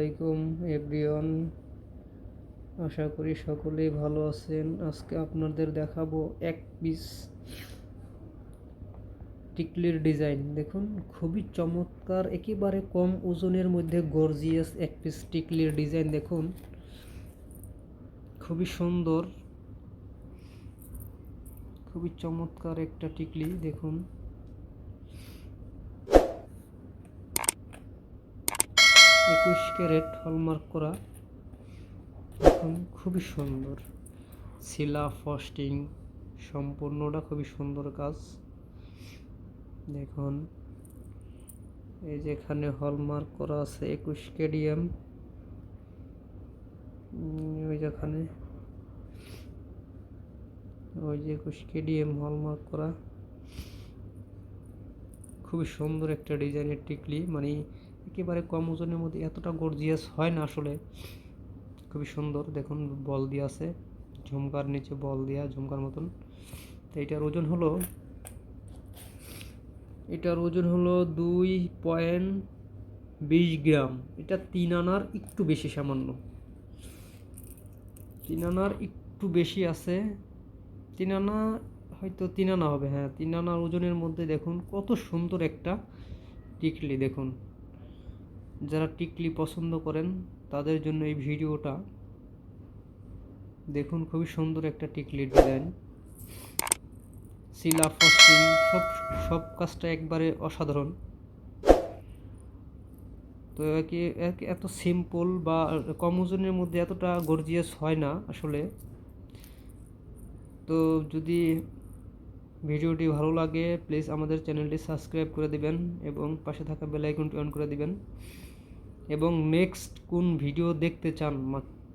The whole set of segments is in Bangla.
আলাইকুম, এভরিওয়ান। আশা করি সকলেই ভালো আছেন। আজকে আপনাদের দেখাবো এক পিস টিকলির ডিজাইন। দেখুন, খুবই চমৎকার, একেবারে কম ওজনের মধ্যে গর্জিয়াস এক পিস টিকলির ডিজাইন। দেখুন, খুবই সুন্দর, খুবই চমৎকার একটা টিকলি। দেখুন একুশ ক্যারেট হলমার্ক করা এখন খুবই সুন্দর। শিলা ফস্টিং, সম্পূর্ণটা খুবই সুন্দর কাজ। দেখুন, এই যে এখানে হলমার্ক করা আছে একুশ কেডিএম। ওই যেখানে ওই যে একুশ কেডিএম হলমার্ক করা। খুবই সুন্দর একটা ডিজাইনের টিকলি মানে একেবারে কম ওজনের মধ্যে এতটা গর্জিয়াস হয় না আসলে। খুবই সুন্দর, দেখুন বল দিয়ে আছে, ঝুমকার নিচে বল দেওয়া ঝুমকার মতন। তো এটার ওজন হলো, এটার ওজন হলো দুই পয়েন্ট বিশ গ্রাম। এটা তিন আনার একটু বেশি সামান্য। তিন আনার একটু বেশি আছে। তিন আনা, হয়তো তিন আনা হবে হ্যাঁ তিন আনার ওজনের মধ্যে দেখুন কত সুন্দর একটা টিকলি, দেখুন। যারা টিকলি পছন্দ করেন, তাদের জন্য এই ভিডিওটা। দেখুন, খুবই সুন্দর একটা টিকলির ডিজাইন। সিলা ফস্টিং সব সব কাজটা একবারে অসাধারণ। তো এক- এত সিম্পল বা কম ওজনের মধ্যে এতটা গর্জিয়াস হয় না আসলে। তো যদি ভিডিওটি ভালো লাগে প্লিজ আমাদের চ্যানেলটি সাবস্ক্রাইব করে দিবেন এবং পাশে থাকা বেল আইকনটি অন করে দিবেন। এবং নেক্সট কোন ভিডিও দেখতে চান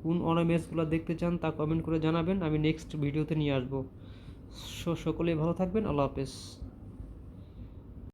কোন ম্যাচগুলো দেখতে চান তা কমেন্ট করে জানাবেন। আমি নেক্সট ভিডিওতে নিয়ে আসব। সকলে ভালো থাকবেন। আল্লাহ হাফেজ।